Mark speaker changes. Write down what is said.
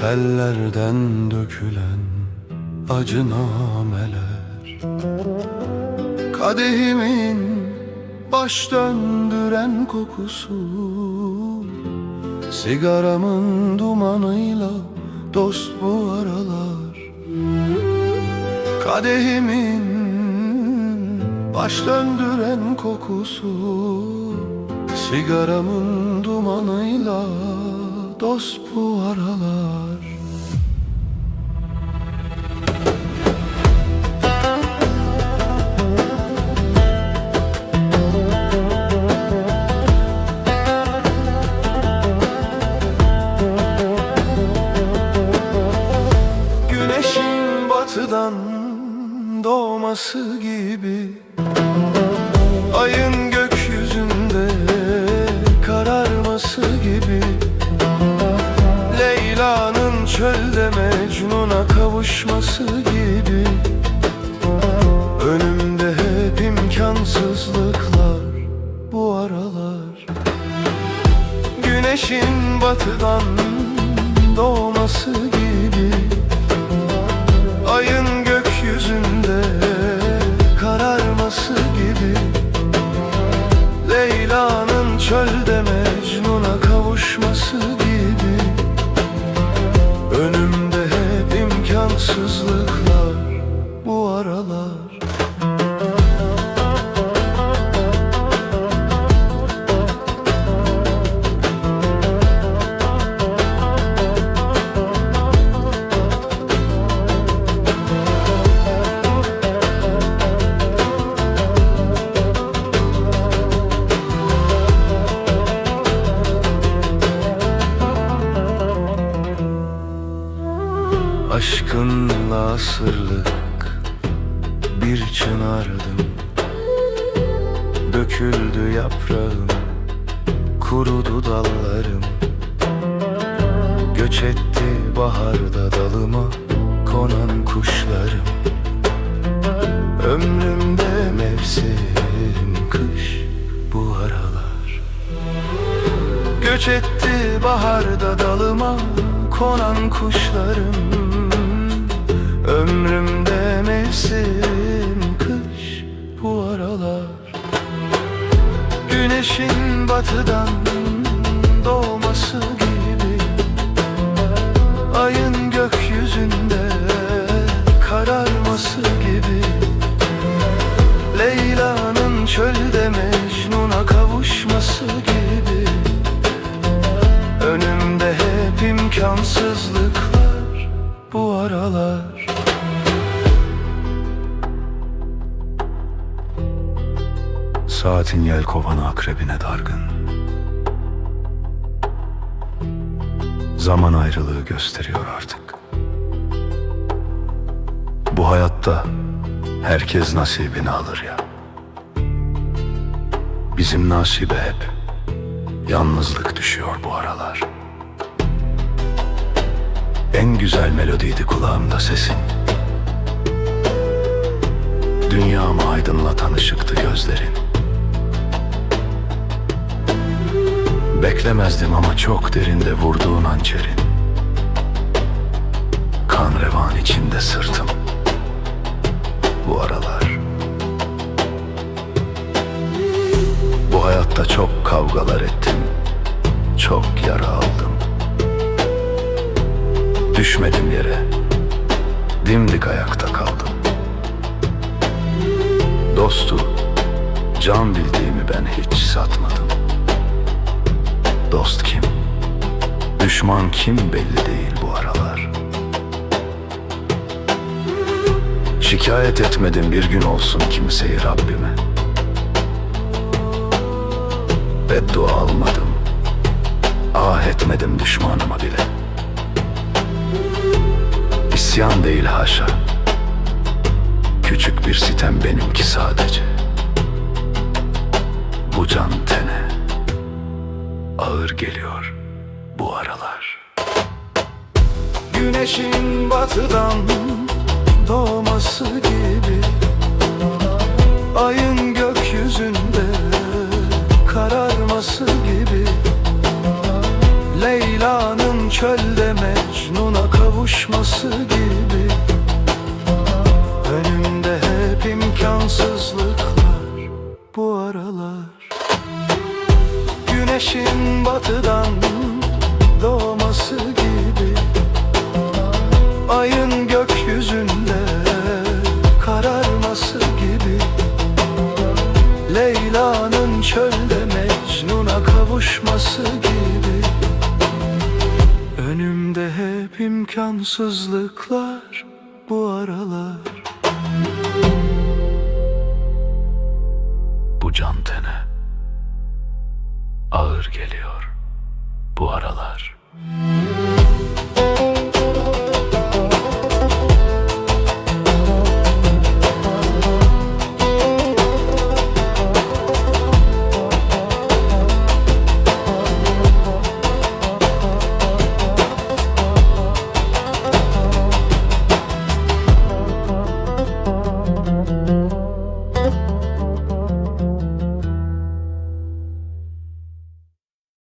Speaker 1: Tellerden dökülen acı nameler. Kadehimin baş döndüren kokusu Sigaramın dumanıyla dost bu aralar. Kadehimin baş döndüren kokusu Sigaramın dumanıyla dost bu aralar. Güneşin batıdan doğması gibi imkansızlıklar bu aralar. Güneşin batıdan doğması gibi Ayın gökyüzünde kararması gibi. Leyla'nın çölde Mecnun'a kavuşması gibi. Önümde hep imkansızlıklar bu aralar asırlık bir çınardım. Döküldü yaprağım, kurudu dallarım. Göç etti baharda dalıma konan kuşlarım. Ömrümde mevsim kış bu aralar. Göç etti baharda dalıma konan kuşlarım Ömrümde mevsim kış bu aralar. Güneşin batıdan doğması gibi. Ayın gökyüzünde kararması gibi. Leyla'nın çölde Mecnun'a kavuşması gibi. Önümde hep imkansızlıklar bu aralar Saatin yel kovanı akrebine dargın. Zaman ayrılığı gösteriyor artık. Bu hayatta herkes nasibini alır ya. Bizim nasibe hep Yalnızlık düşüyor bu aralar. En güzel melodiydi kulağımda sesin. Dünyamı aydınlatan ışıktı gözlerin Beklemezdim ama çok derinde vurduğun hançerin. Kan revan içinde sırtım. Bu aralar. Bu hayatta çok kavgalar ettim. Çok yara aldım. Düşmedim yere. Dimdik ayakta kaldım. Dostu Can bildiğimi ben hiç satmadım Dost kim? Düşman kim belli değil bu aralar. Şikayet etmedim bir gün olsun kimseyi Rabbime. Beddua almadım. Ah etmedim düşmanıma bile. İsyan değil haşa. Küçük bir sitem benimki sadece. Bu can tene ağır geliyor bu aralar. Güneşin batıdan doğması gibi Ayın gökyüzünde kararması gibi. Leyla'nın çölde Mecnun'a kavuşması gibi. Önümde hep imkansızlık ayın gökyüzünde kararması gibi. Leyla'nın çölde Mecnun'a kavuşması gibi. Önümde hep imkansızlıklar bu aralar. Bu can tene ağır geliyor bu aralar. Müzik